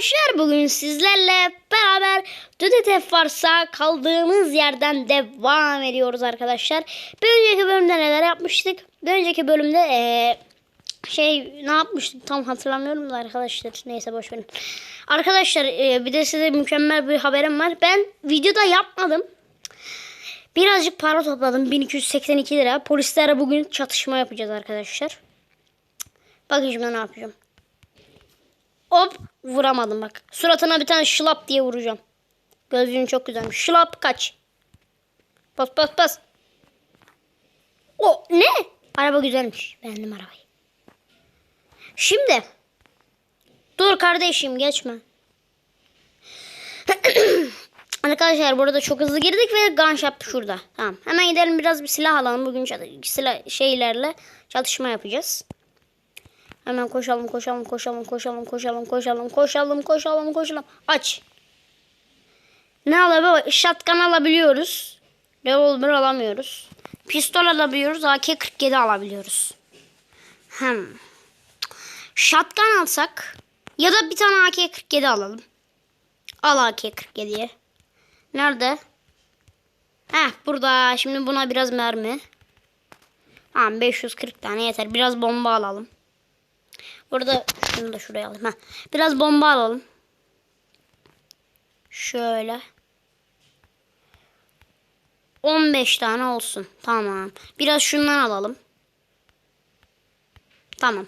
arkadaşlar bugün sizlerle beraber Düdetef varsa kaldığımız yerden devam ediyoruz arkadaşlar. Bir önceki bölümde neler yapmıştık? Bir önceki bölümde eee, şey ne yapmıştık tam hatırlamıyorum da arkadaşlar. Neyse boş verin. Arkadaşlar eee, bir de size mükemmel bir haberim var. Ben videoda yapmadım. Birazcık para topladım. 1282 lira. Polislerle bugün çatışma yapacağız arkadaşlar. Bakın şimdi ne yapacağım. Hop vuramadım bak. Suratına bir tane şılap diye vuracağım. Gözlüğün çok güzelmiş. Şılap kaç. Bas bas bas. O ne? Araba güzelmiş. Beğendim arabayı. Şimdi. Dur kardeşim geçme. Arkadaşlar burada çok hızlı girdik ve gunshot şurada. Tamam. Hemen gidelim biraz bir silah alalım. Bugün silah şeylerle çatışma yapacağız. Hemen koşalım, koşalım, koşalım, koşalım, koşalım, koşalım, koşalım, koşalım, koşalım. Aç. Ne alabiliyoruz? Shotgun alabiliyoruz. Revolver alamıyoruz. Pistol alabiliyoruz. AK-47 alabiliyoruz. Hmm. Shotgun alsak ya da bir tane AK-47 alalım. Al AK-47'yi. Nerede? Heh burada. Şimdi buna biraz mermi. Tamam 540 tane yeter. Biraz bomba alalım. Burada şunu da şuraya alayım. Heh. Biraz bomba alalım. Şöyle. 15 tane olsun. Tamam. Biraz şundan alalım. Tamam.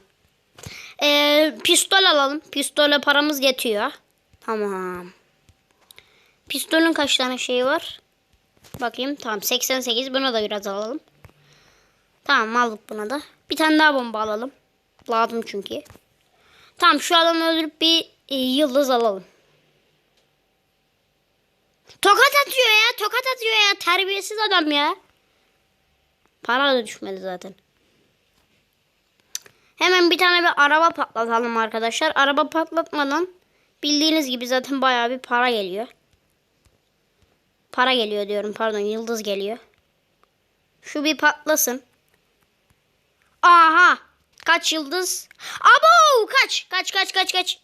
Ee, pistol alalım. Pistole paramız yetiyor. Tamam. Pistolün kaç tane şeyi var? Bakayım. Tamam 88. Buna da biraz alalım. Tamam aldık buna da. Bir tane daha bomba alalım. Lazım çünkü. Tamam şu adamı öldürüp bir e, yıldız alalım. Tokat atıyor ya. Tokat atıyor ya. Terbiyesiz adam ya. Para da düşmedi zaten. Hemen bir tane bir araba patlatalım arkadaşlar. Araba patlatmadan bildiğiniz gibi zaten bayağı bir para geliyor. Para geliyor diyorum pardon yıldız geliyor. Şu bir patlasın. Aha. Kaç yıldız? Abo kaç. Kaç kaç kaç kaç.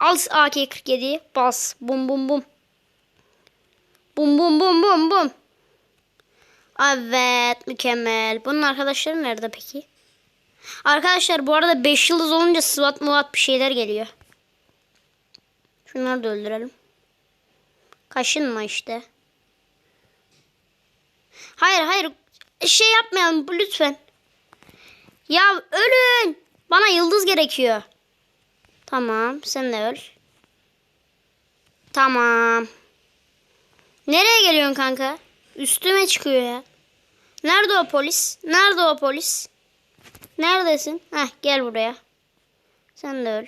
Al AK-47. Bas. Bum bum bum. Bum bum bum bum bum. Evet mükemmel. Bunun arkadaşları nerede peki? Arkadaşlar bu arada 5 yıldız olunca SWAT muvat bir şeyler geliyor. Şunları da öldürelim. Kaşınma işte. Hayır hayır. Şey yapmayalım lütfen. Ya ölün. Bana yıldız gerekiyor. Tamam sen de öl. Tamam. Nereye geliyorsun kanka? Üstüme çıkıyor ya. Nerede o polis? Nerede o polis? Neredesin? Heh gel buraya. Sen de öl.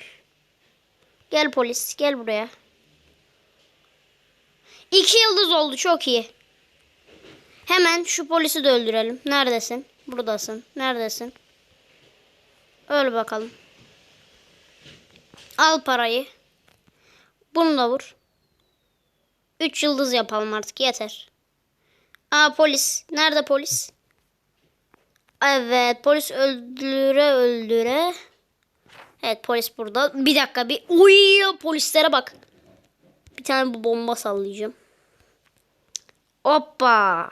Gel polis gel buraya. İki yıldız oldu çok iyi. Hemen şu polisi de öldürelim. Neredesin? Buradasın. Neredesin? Öl bakalım. Al parayı. Bunu da vur. Üç yıldız yapalım artık yeter. Aa polis. Nerede polis? Evet polis öldüre öldüre. Evet polis burada. Bir dakika bir. Uy polislere bak. Bir tane bu bomba sallayacağım. Hoppa.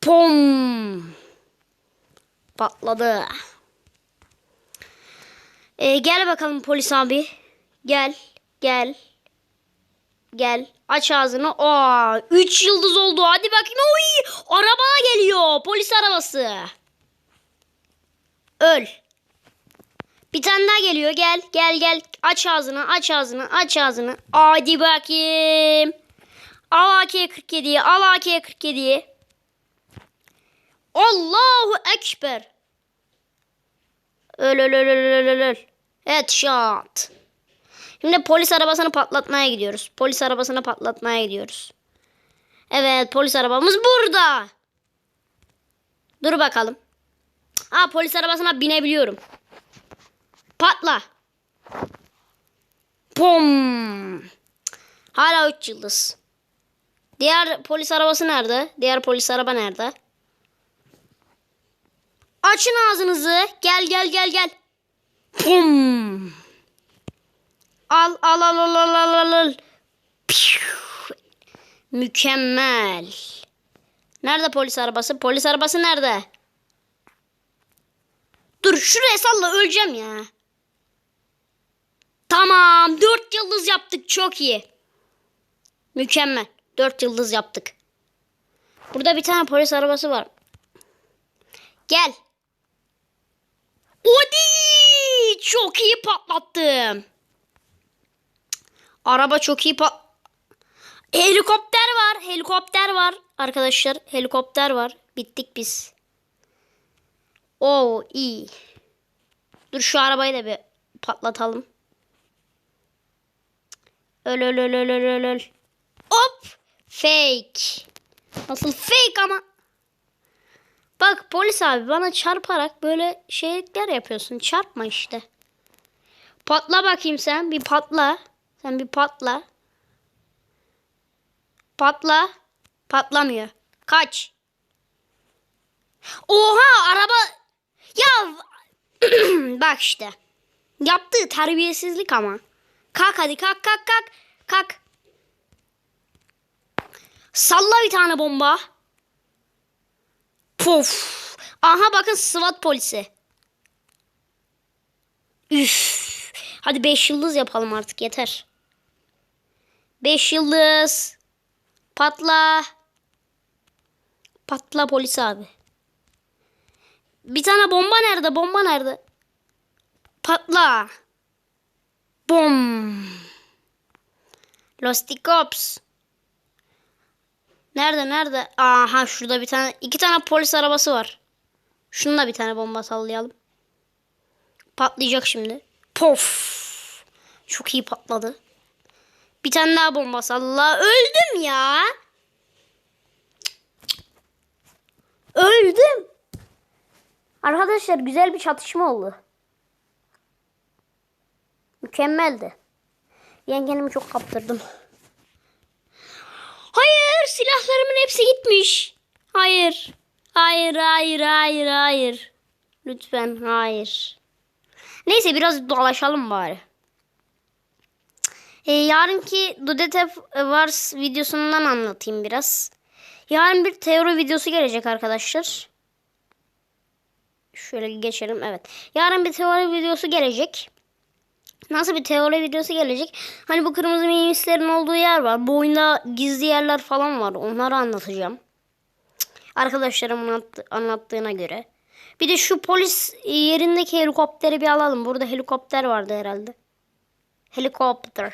Pom. Patladı. Ee, gel bakalım polis abi. Gel. Gel. Gel. Aç ağzını. Aa, 3 yıldız oldu. Hadi bakayım. Oy! Araba geliyor. Polis arabası. Öl. Bir tane daha geliyor. Gel. Gel gel. Aç ağzını. Aç ağzını. Aç ağzını. Hadi bakayım. Al AK-47'yi. Al AK-47'yi. Allahu Ekber. Öl öl öl öl öl öl. Headshot. Şimdi polis arabasını patlatmaya gidiyoruz. Polis arabasını patlatmaya gidiyoruz. Evet polis arabamız burada. Dur bakalım. Aa polis arabasına binebiliyorum. Patla. Pom. Hala 3 yıldız. Diğer polis arabası nerede? Diğer polis araba nerede? Açın ağzınızı. Gel gel gel gel. Pum. Al al al al al al al. Mükemmel. Nerede polis arabası? Polis arabası nerede? Dur şuraya salla öleceğim ya. Tamam. Dört yıldız yaptık. Çok iyi. Mükemmel. Dört yıldız yaptık. Burada bir tane polis arabası var. Gel. Odi! Çok iyi patlattım. Araba çok iyi pat... Helikopter var. Helikopter var. Arkadaşlar helikopter var. Bittik biz. Oo iyi. Dur şu arabayı da bir patlatalım. Öl öl öl öl öl öl. Hop. Fake. Nasıl fake ama. Bak polis abi bana çarparak böyle şeyler yapıyorsun. Çarpma işte. Patla bakayım sen. Bir patla. Sen bir patla. Patla. Patlamıyor. Kaç. Oha araba. Ya bak işte. Yaptığı terbiyesizlik ama. Kalk hadi kalk kalk kalk. Kalk. Salla bir tane bomba. Puf. Aha bakın SWAT polisi. Üf. Hadi 5 yıldız yapalım artık yeter. 5 yıldız. Patla. Patla polis abi. Bir tane bomba nerede? Bomba nerede? Patla. Bom. Losticops. Nerede nerede? Aha şurada bir tane iki tane polis arabası var. Şununla bir tane bomba sallayalım. Patlayacak şimdi. Pof. Çok iyi patladı. Bir tane daha bomba salla. Öldüm ya. Öldüm. Arkadaşlar güzel bir çatışma oldu. Mükemmeldi. Ben kendimi çok kaptırdım. Silahlarımın hepsi gitmiş. Hayır. Hayır hayır hayır hayır. Lütfen hayır. Neyse biraz dolaşalım bari. Ee, yarınki Dudetef Wars videosundan anlatayım biraz. Yarın bir teori videosu gelecek arkadaşlar. Şöyle geçelim evet. Yarın bir teori videosu gelecek. Nasıl bir teori videosu gelecek? Hani bu kırmızı minibüslerin olduğu yer var. Bu oyunda gizli yerler falan var. Onları anlatacağım. Arkadaşlarım anlattı, anlattığına göre. Bir de şu polis yerindeki helikopteri bir alalım. Burada helikopter vardı herhalde. Helikopter.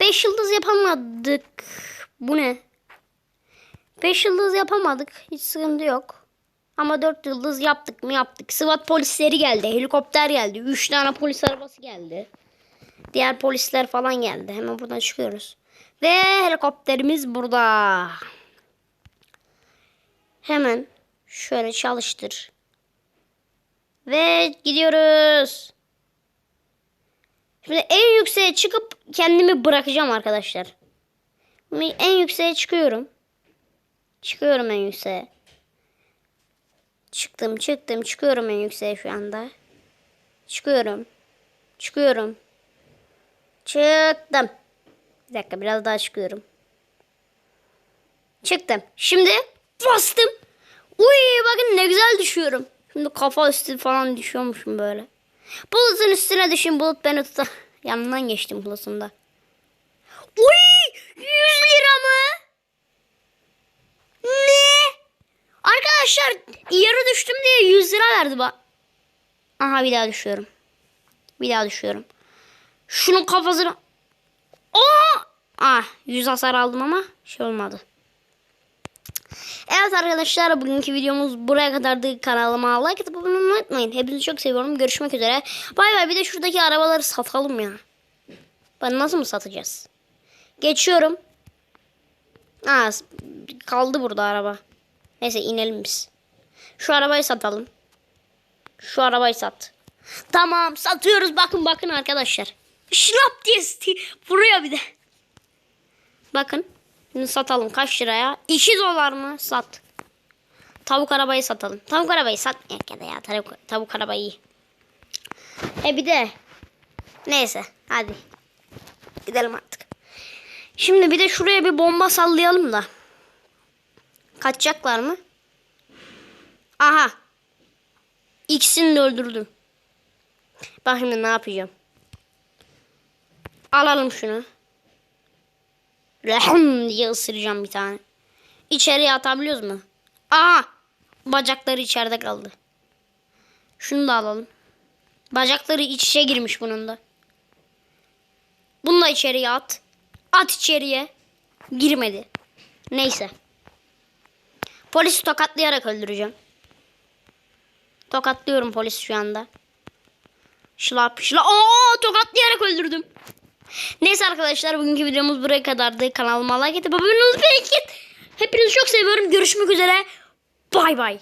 5 yıldız yapamadık. Bu ne? 5 yıldız yapamadık. Hiç sıkıntı yok. Ama 4 yıldız yaptık mı yaptık. SWAT polisleri geldi. Helikopter geldi. 3 tane polis arabası geldi. Diğer polisler falan geldi. Hemen buradan çıkıyoruz. Ve helikopterimiz burada. Hemen şöyle çalıştır. Ve gidiyoruz. Şimdi en yükseğe çıkıp kendimi bırakacağım arkadaşlar. En yükseğe çıkıyorum. Çıkıyorum en yükseğe. Çıktım çıktım çıkıyorum en yükseğe şu anda. Çıkıyorum. Çıkıyorum. Çıktım. Bir dakika biraz daha çıkıyorum. Çıktım. Şimdi bastım. Uy bakın ne güzel düşüyorum. Şimdi kafa üstü falan düşüyormuşum böyle. Bulutun üstüne düşün bulut beni tutar. Yanından geçtim bulutunda. Uy 100 lira mı? Ne? Arkadaşlar yarı düştüm diye 100 lira verdi bak. Aha bir daha düşüyorum. Bir daha düşüyorum. Şunun kafasını. Aa! Ah 100 hasar aldım ama şey olmadı. Evet arkadaşlar bugünkü videomuz buraya kadardı. Kanalıma like atıp abone unutmayın. Hepinizi çok seviyorum. Görüşmek üzere. Bay bay bir de şuradaki arabaları satalım ya. Ben nasıl mı satacağız? Geçiyorum. Aa, kaldı burada araba. Neyse inelim biz. Şu arabayı satalım. Şu arabayı sat. Tamam satıyoruz bakın bakın arkadaşlar. Şlap diye vuruyor bir de. Bakın. Şimdi satalım kaç liraya? 2 dolar mı? Sat. Tavuk arabayı satalım. Tavuk arabayı satmayak ya da ya. Tavuk, tavuk arabayı. E bir de. Neyse hadi. Gidelim artık. Şimdi bir de şuraya bir bomba sallayalım da. Kaçacaklar mı? Aha. İkisini de öldürdüm. Bak şimdi ne yapacağım. Alalım şunu. Rehm diye ısıracağım bir tane. İçeriye atabiliyoruz mu? Aha. Bacakları içeride kaldı. Şunu da alalım. Bacakları iç içe girmiş bunun da. Bunu da içeriye at. At içeriye. Girmedi. Neyse. Polisi tokatlayarak öldüreceğim. Tokatlıyorum polis şu anda. Şılap şılap. Aa tokatlayarak öldürdüm. Neyse arkadaşlar bugünkü videomuz buraya kadardı. Kanalıma like edip abone olup. Hepinizi çok seviyorum. Görüşmek üzere. Bay bay.